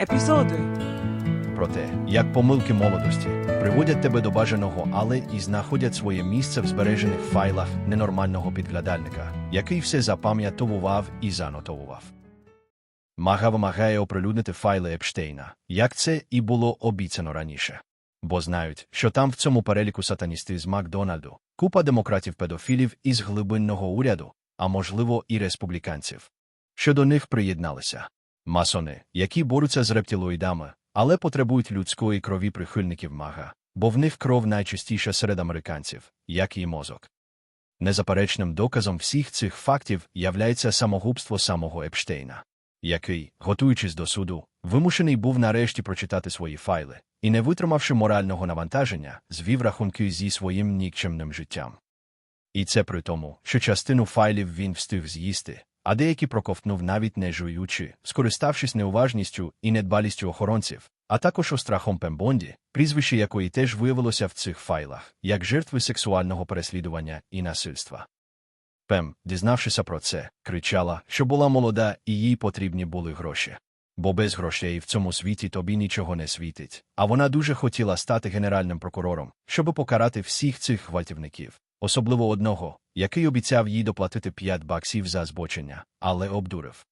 Епізоди. про те, як помилки молодості приводять тебе до бажаного, але і знаходять своє місце в збережених файлах ненормального підглядальника, який все запам'ятовував і занотовував. Мага вимагає оприлюднити файли Епштейна, як це і було обіцяно раніше. Бо знають, що там в цьому переліку сатаністи з Макдональду, купа демократів-педофілів із глибинного уряду, а можливо і республіканців. Що до них приєдналися масони, які борються з рептилоїдами, але потребують людської крові прихильників мага, бо в них кров найчастіша серед американців, як і мозок. Незаперечним доказом всіх цих фактів являється самогубство самого Епштейна, який, готуючись до суду, вимушений був нарешті прочитати свої файли і, не витримавши морального навантаження, звів рахунки зі своїм нікчемним життям. І це при тому, що частину файлів він встиг з'їсти, а деякі проковтнув навіть не жуючи, скориставшись неуважністю і недбалістю охоронців, а також острахом Пембонді, прізвище якої теж виявилося в цих файлах, як жертви сексуального переслідування і насильства. Пем, дізнавшися про це, кричала, що була молода і їй потрібні були гроші. Бо без грошей в цьому світі тобі нічого не світить, а вона дуже хотіла стати генеральним прокурором, щоби покарати всіх цих гвалтівників, особливо одного, який обіцяв їй доплатити 5 баксів за збочення, але обдурив.